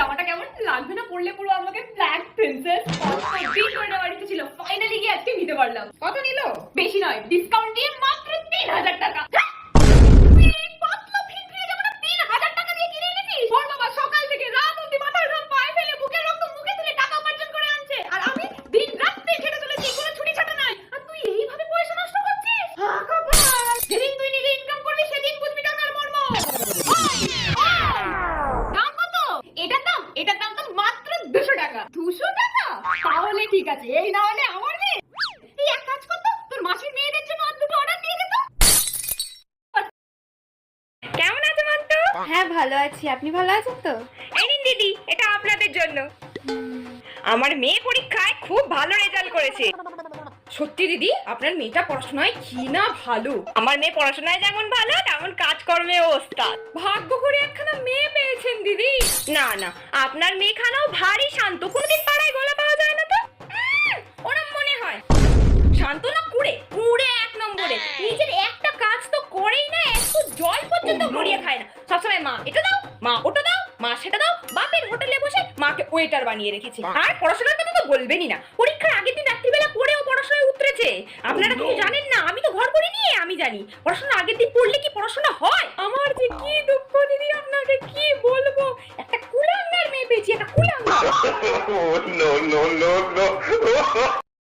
দামটা কেমন? লাগবে না পড়লে পুরো আমাকে ব্ল্যাক প্রিন্সেস কতদিন ছিল। ফাইনালি গিয়ে আজকে নিতে পারলাম। কত নিল? বেশি নয় ডিসকাউন্ট দিয়ে মাত্র তিন হাজার টাকা। আছে? এই না হলে আমার মেয়ে? এই এক কাজ করতো তোর মাসির মেয়েদের জন্য আর দুটো অর্ডার দিয়ে যেত কেমন আছে মান্তু হ্যাঁ ভালো আছি। আপনি ভালো আছেন তো? এই নিন দিদি এটা আপনাদের জন্য। আমার মেয়ে পরীক্ষায় খুব ভালো রেজাল্ট করেছে। সত্যি দিদি আপনার মেয়েটা পড়াশোনায় কি না ভালো? আমার মেয়ে পড়াশোনায় যেমন ভালো তেমন কাজকর্মে ওস্তাদ। ভাগ্য করে একখানা মেয়ে পেয়েছেন দিদি। না না আপনার মেয়েখানাও ভারী শান্ত। কোনদিন পাড়ায় গলা জল পর্যন্ত গড়িয়ে খায় না। সবসময় মা এটা দাও মা ওটা দাও মা সেটা দাও। বাপের হোটেলে বসে মাকে ওয়েটার বানিয়ে রেখেছে। আর পড়াশোনার কথা তো বলবেনই না। পরীক্ষার আগের দিন রাত্রিবেলা পড়েও পড়াশোনায় উতরেছে। আপনারা কিছু জানেন না? আমি তো ঘর করে নিয়ে আমি জানি। পড়াশোনা আগের দিন পড়লে কি পড়াশোনা হয়? আমার যে কি দুঃখ দিদি আপনাকে কি বলব? একটা কুলাঙ্গার মেয়ে পেয়েছি একটা কুলাঙ্গার।